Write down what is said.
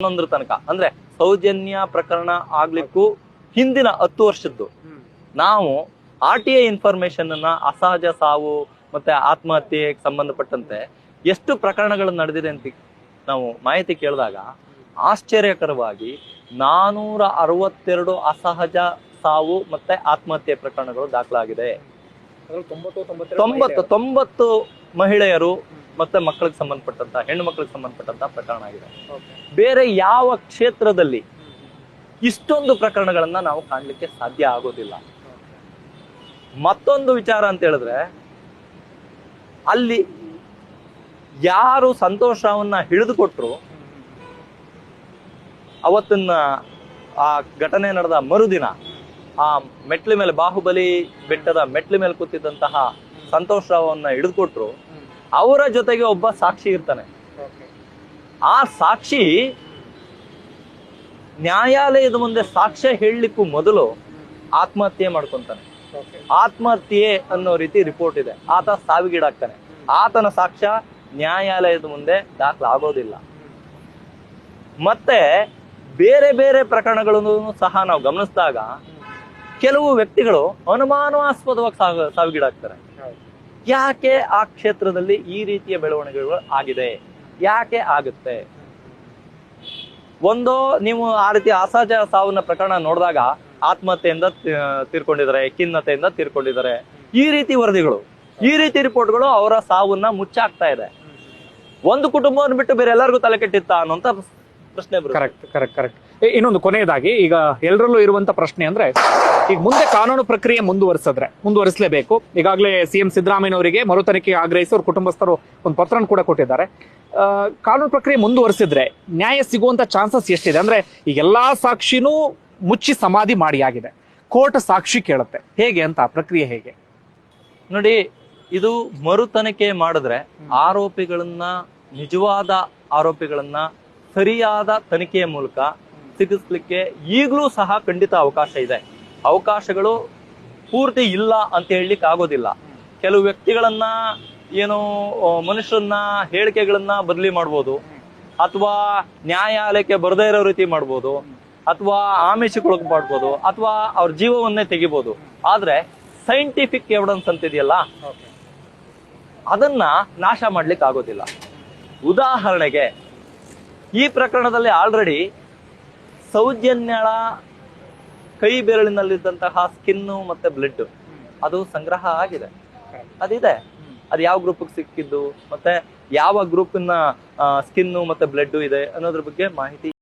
ಹನ್ನೊಂದರ ತನಕ. ಅಂದ್ರೆ ಸೌಜನ್ಯ ಪ್ರಕರಣ ಆಗ್ಲಿಕ್ಕೂ ಹಿಂದಿನ ಹತ್ತು ವರ್ಷದ್ದು. ನಾವು ಆರ್ ಟಿ ಐ ಇನ್ಫಾರ್ಮೇಶನ್ ಅನ್ನ ಅಸಹಜ ಸಾವು ಮತ್ತೆ ಆತ್ಮಹತ್ಯೆಗೆ ಸಂಬಂಧಪಟ್ಟಂತೆ ಎಷ್ಟು ಪ್ರಕರಣಗಳು ನಡೆದಿದೆ ಅಂತ ನಾವು ಮಾಹಿತಿ ಕೇಳಿದಾಗ ಆಶ್ಚರ್ಯಕರವಾಗಿ ನಾನೂರ ಅರವತ್ತೆರಡು ಅಸಹಜ ಸಾವು ಮತ್ತೆ ಆತ್ಮಹತ್ಯೆ ಪ್ರಕರಣಗಳು ದಾಖಲಾಗಿದೆ. ತೊಂಬತ್ತು ತೊಂಬತ್ತು ಮಹಿಳೆಯರು. ಮತ್ತೆ ಮಕ್ಕಳಿಗೆ ಸಂಬಂಧಪಟ್ಟಂತ ಹೆಣ್ಣು ಮಕ್ಕಳಿಗೆ ಸಂಬಂಧಪಟ್ಟಂತ ಪ್ರಕರಣ ಆಗಿದೆ. ಬೇರೆ ಯಾವ ಕ್ಷೇತ್ರದಲ್ಲಿ ಇಷ್ಟೊಂದು ಪ್ರಕರಣಗಳನ್ನ ನಾವು ಕಾಣ್ಲಿಕ್ಕೆ ಸಾಧ್ಯ ಆಗೋದಿಲ್ಲ. ಮತ್ತೊಂದು ವಿಚಾರ ಅಂತ ಹೇಳಿದ್ರೆ ಅಲ್ಲಿ ಯಾರು ಸಂತೋಷವನ್ನ ಹಿಡಿದುಕೊಟ್ರು ಅವತ್ತನ್ನ ಆ ಘಟನೆ ನಡೆದ ಮರುದಿನ ಆ ಮೆಟ್ಲ ಮೇಲೆ ಬಾಹುಬಲಿ ಬೆಟ್ಟದ ಮೆಟ್ಲ ಮೇಲೆ ಕೂತಿದ್ದಂತಹ ಸಂತೋಷವನ್ನ ಹಿಡಿದುಕೊಟ್ರು ಅವರ ಜೊತೆಗೆ ಒಬ್ಬ ಸಾಕ್ಷಿ ಇರ್ತಾನೆ. ಆ ಸಾಕ್ಷಿ ನ್ಯಾಯಾಲಯದ ಮುಂದೆ ಸಾಕ್ಷ್ಯ ಹೇಳಲಿಕ್ಕೂ ಮೊದಲು ಆತ್ಮಹತ್ಯೆ ಮಾಡ್ಕೊಂತಾನೆ. ಆತ್ಮಹತ್ಯೆ ಅನ್ನೋ ರೀತಿ ರಿಪೋರ್ಟ್ ಇದೆ. ಆತ ಸಾವಿಗೀಡಾಗ್ತಾನೆ. ಆತನ ಸಾಕ್ಷ್ಯ ನ್ಯಾಯಾಲಯದ ಮುಂದೆ ದಾಖಲಾಗೋದಿಲ್ಲ. ಮತ್ತೆ ಬೇರೆ ಬೇರೆ ಪ್ರಕರಣಗಳನ್ನು ಸಹ ನಾವು ಗಮನಿಸಿದಾಗ ಕೆಲವು ವ್ಯಕ್ತಿಗಳು ಅನುಮಾನಾಸ್ಪದವಾಗಿ ಸಾವ ಸಾವಿಗೀಡಾಗ್ತಾರೆ. ಯಾಕೆ ಆ ಕ್ಷೇತ್ರದಲ್ಲಿ ಈ ರೀತಿಯ ಬೆಳವಣಿಗೆಗಳು ಆಗಿದೆ? ಯಾಕೆ ಆಗುತ್ತೆ? ಒಂದು, ನೀವು ಆ ರೀತಿ ಅಸಹಜ ಸಾವಿನ ಪ್ರಕರಣ ನೋಡಿದಾಗ ಆತ್ಮಹತ್ಯೆಯಿಂದ ತೀರ್ಕೊಂಡಿದ್ದಾರೆ, ಖಿನ್ನತೆಯಿಂದ ತೀರ್ಕೊಂಡಿದ್ದಾರೆ. ಈ ರೀತಿ ವರದಿಗಳು, ಈ ರೀತಿ ರಿಪೋರ್ಟ್ಗಳು ಅವರ ಸಾವನ್ನ ಮುಚ್ಚಾಕ್ತಾ ಇದೆ. ಒಂದು ಕುಟುಂಬವನ್ನು ಬಿಟ್ಟು ಬೇರೆ ಎಲ್ಲರಿಗೂ ತಲೆ ಕೆಟ್ಟಿತ್ತ ಅನ್ನೋಂತ ಪ್ರಶ್ನೆ ಕರೆಕ್ಟ್ ಕರೆಕ್ಟ್ ಕರೆಕ್ಟ್. ಇನ್ನೊಂದು ಕೊನೆಯದಾಗಿ, ಈಗ ಎಲ್ಲರಲ್ಲೂ ಇರುವಂತ ಪ್ರಶ್ನೆ ಅಂದ್ರೆ ಈಗ ಮುಂದೆ ಕಾನೂನು ಪ್ರಕ್ರಿಯೆ ಮುಂದುವರಿಸಿದ್ರೆ, ಮುಂದುವರಿಸಲೇಬೇಕು. ಈಗಾಗಲೇ ಸಿಎಂ ಸಿದ್ದರಾಮಯ್ಯನವರಿಗೆ ಮರು ತನಿಖೆಗೆ ಆಗ್ರಹಿಸಿ ಅವ್ರ ಕುಟುಂಬಸ್ಥರು ಒಂದು ಪತ್ರನ ಕೂಡ ಕೊಟ್ಟಿದ್ದಾರೆ. ಕಾನೂನು ಪ್ರಕ್ರಿಯೆ ಮುಂದುವರಿಸಿದ್ರೆ ನ್ಯಾಯ ಸಿಗುವಂತ ಚಾನ್ಸಸ್ ಎಷ್ಟಿದೆ? ಅಂದ್ರೆ ಈಗ ಎಲ್ಲಾ ಸಾಕ್ಷಿನೂ ಮುಚ್ಚಿ ಸಮಾಧಿ ಮಾಡಿ ಆಗಿದೆ ಕೋರ್ಟ್ ಸಾಕ್ಷಿ ಕೇಳುತ್ತೆ. ಹೇಗೆ ಅಂತ ಪ್ರಕ್ರಿಯೆ ಹೇಗೆ? ನೋಡಿ, ಇದು ಮರು ತನಿಖೆ ಮಾಡಿದ್ರೆ ಆರೋಪಿಗಳನ್ನ, ನಿಜವಾದ ಆರೋಪಿಗಳನ್ನ ಸರಿಯಾದ ತನಿಖೆಯ ಮೂಲಕ ಸಿಗಿಸ್ಲಿಕ್ಕೆ ಈಗಲೂ ಸಹ ಖಂಡಿತ ಅವಕಾಶ ಇದೆ. ಅವಕಾಶಗಳು ಪೂರ್ತಿ ಇಲ್ಲ ಅಂತ ಹೇಳಲಿಕ್ಕೆ ಆಗೋದಿಲ್ಲ. ಕೆಲವು ವ್ಯಕ್ತಿಗಳನ್ನ ಏನು ಮನುಷ್ಯರನ್ನ ಹೇಳಿಕೆಗಳನ್ನ ಬದಲಿ ಮಾಡ್ಬೋದು. ಅಥವಾ ನ್ಯಾಯಾಲಯಕ್ಕೆ ಬರದೇ ಇರೋ ರೀತಿ ಮಾಡ್ಬೋದು. ಅಥವಾ ಆಮಿಷಕ್ಕೊಳಗೆ ಮಾಡ್ಬೋದು. ಅಥವಾ ಅವ್ರ ಜೀವವನ್ನೇ ತೆಗಿಬೋದು. ಆದ್ರೆ ಸೈಂಟಿಫಿಕ್ ಎವಿಡೆನ್ಸ್ ಅಂತ ಇದೆಯಲ್ಲ ಅದನ್ನ ನಾಶ ಮಾಡ್ಲಿಕ್ಕೆ ಆಗೋದಿಲ್ಲ. ಉದಾಹರಣೆಗೆ, ಈ ಪ್ರಕರಣದಲ್ಲಿ ಆಲ್ರೆಡಿ ಸೌಜನ್ಯಳ ಕೈ ಬೆರಳಿನಲ್ಲಿದ್ದಂತಹ ಸ್ಕಿನ್ ಮತ್ತೆ ಬ್ಲಡ್ ಅದು ಸಂಗ್ರಹ ಆಗಿದೆ. ಅದಿದೆ. ಅದು ಯಾವ ಗ್ರೂಪ್ ಸಿಕ್ಕಿದ್ದು, ಮತ್ತೆ ಯಾವ ಗ್ರೂಪಿನ ಸ್ಕಿನ್ ಮತ್ತೆ ಬ್ಲಡ್ ಇದೆ ಅನ್ನೋದ್ರ ಬಗ್ಗೆ ಮಾಹಿತಿ